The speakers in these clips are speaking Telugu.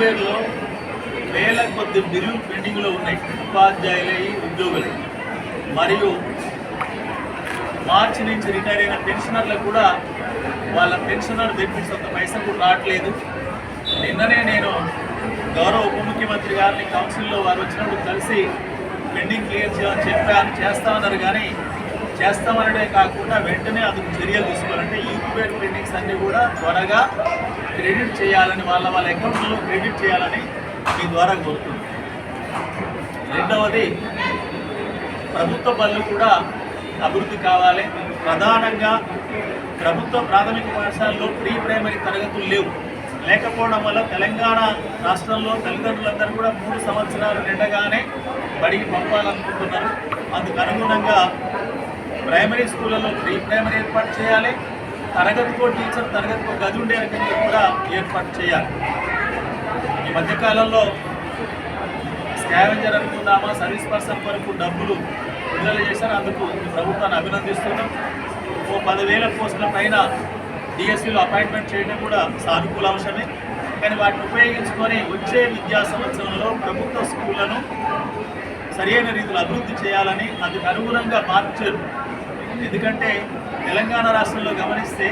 పేరులో వేల కొద్ది బిల్లు పెండింగ్లో ఉన్నాయి ఉపాధ్యాయులై ఉద్యోగులై. మరియు మార్చి నుంచి రిటైర్ అయిన పెన్షనర్లకు కూడా వాళ్ళ పెన్షనర్ దగ్గర పైసలు కూడా రావట్లేదు. నిన్ననే నేను గౌరవ ఉప ముఖ్యమంత్రి గారిని కౌన్సిల్లో వారు వచ్చినప్పుడు కలిసి పెండింగ్ క్లియర్ చేయాలని చెప్పాను చేస్తామన్నారు కానీ చేస్తామనడే కాకుండా వెంటనే అందుకు చర్యలు తీసుకోవాలంటే యూపీఐ పెండింగ్స్ అన్నీ కూడా త్వరగా క్రెడిట్ చేయాలని వాళ్ళ వాళ్ళ అకౌంట్లో క్రెడిట్ చేయాలని మీ ద్వారా కోరుతుంది రెండవది ప్రభుత్వ బళ్ళు కూడా అభివృద్ధి కావాలి. ప్రధానంగా ప్రభుత్వ ప్రాథమిక పాఠశాలలో ప్రీ ప్రైమరీ తరగతులు లేవు. లేకపోవడం వల్ల తెలంగాణ రాష్ట్రంలో తల్లిదండ్రులందరూ కూడా మూడు సంవత్సరాలు నిండగానే బడికి పంపాలనుకుంటున్నారు. అందుకు అనుగుణంగా ప్రైమరీ స్కూళ్ళలో ప్రీ ప్రైమరీ ఏర్పాటు చేయాలి. తరగతికో టీచర్ తరగతికో గది ఉండే రకంగా కూడా ఏర్పాటు చేయాలి. ఈ మధ్యకాలంలో స్కావెంజర్ అనుకుందామా సర్వీస్ పర్సన్ వరకు డబ్బులు విడుదల చేశారు. అందుకు ప్రభుత్వాన్ని అభినందిస్తున్నాం. ఓ పదివేల పోస్టుల పైన డిఎస్సీలో అపాయింట్మెంట్ చేయడం కూడా సానుకూల అంశమే. కానీ వాటిని ఉపయోగించుకొని వచ్చే విద్యా సంవత్సరంలో ప్రభుత్వ స్కూళ్ళను సరైన రీతిలో అభివృద్ధి చేయాలని అందుకు అనుగుణంగా మార్చారు ఎందుకంటే తెలంగాణ రాష్ట్రంలో గమనిస్తే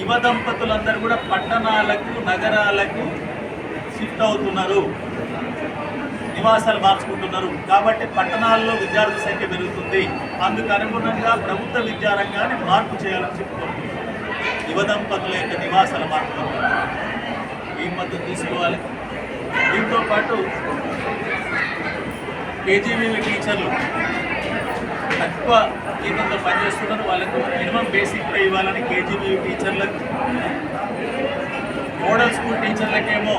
యువ దంపతులందరూ కూడా పట్టణాలకు నగరాలకు షిఫ్ట్ అవుతున్నారు. నివాసాలు మార్చుకుంటున్నారు. కాబట్టి పట్టణాల్లో విద్యార్థుల సంఖ్య పెరుగుతుంది. అందుకు అనుగుణంగా ప్రభుత్వ విద్యారంగాన్ని మార్పు చేయాలని చెప్పుకుంటున్నారు యువ దంపతుల యొక్క నివాసాల మార్పు ఈ మద్దతు తీసుకోవాలి? దీంతో పాటు కేజీబీవీ టీచర్లు తక్కువ జీతంతో పనిచేస్తున్నారు. వాళ్ళకు మినిమం బేసిక్ పే ఇవ్వాలని కేజీబీ టీచర్లకు మోడల్ స్కూల్ టీచర్లకేమో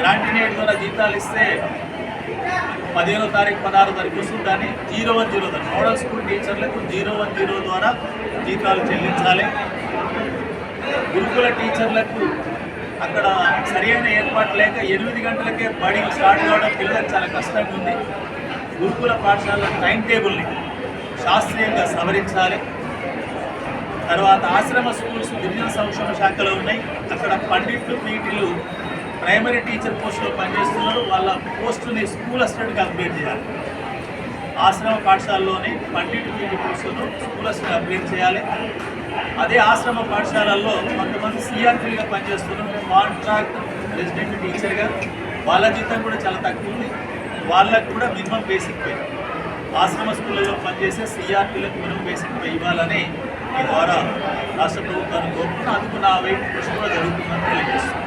గ్రాంటినేట్ ద్వారా జీతాలు ఇస్తే పదిహేనో తారీఖు పదహారు తారీఖు వస్తుంది దాన్ని జీరో వన్ జీరో ద్వారా మోడల్ స్కూల్ టీచర్లకు జీరో వన్ జీరో ద్వారా జీతాలు చెల్లించాలి. గురుకుల టీచర్లకు అక్కడ సరైన ఏర్పాటు లేక ఎనిమిది గంటలకే బడి స్టార్ట్ కావడం పిల్లలకు చాలా కష్టంగా ఉంది. గురుకుల పాఠశాల టైం టేబుల్ని శాస్త్రీయంగా సవరించాలి. తర్వాత ఆశ్రమ స్కూల్స్ గిరిజన సంక్షేమ శాఖలో ఉన్నాయి. అక్కడ పండిట్లు పీటీలు ప్రైమరీ టీచర్ పోస్టులో పనిచేస్తున్నారు. వాళ్ళ పోస్టుని స్కూల్ అసిస్టెంట్గా అప్గ్రేడ్ చేయాలి. ఆశ్రమ పాఠశాలలోని పండిట్ పీటీ పోస్టును స్కూల్ అసిస్టెంట్ అప్గ్రేడ్ చేయాలి. అదే ఆశ్రమ పాఠశాలల్లో కొంతమంది సిఆర్టీలుగా పనిచేస్తున్నారు. కాంట్రాక్ట్ రెసిడెంట్ టీచర్గా. వాళ్ళ జీతం కూడా చాలా తక్కువ ఉంది. వాళ్ళకు కూడా మినిమం బేసిక్ పే. ఆశ్రమ స్కూళ్ళలో పనిచేసే సిఆర్టీలకు మినిమం బేసిక్ ఇవ్వాలని ఈ ద్వారా రాష్ట్ర ప్రభుత్వాన్ని కోరుకుంటూ అందుకు నా వైపు కృషి కూడా జరుగుతుందని తెలియజేస్తుంది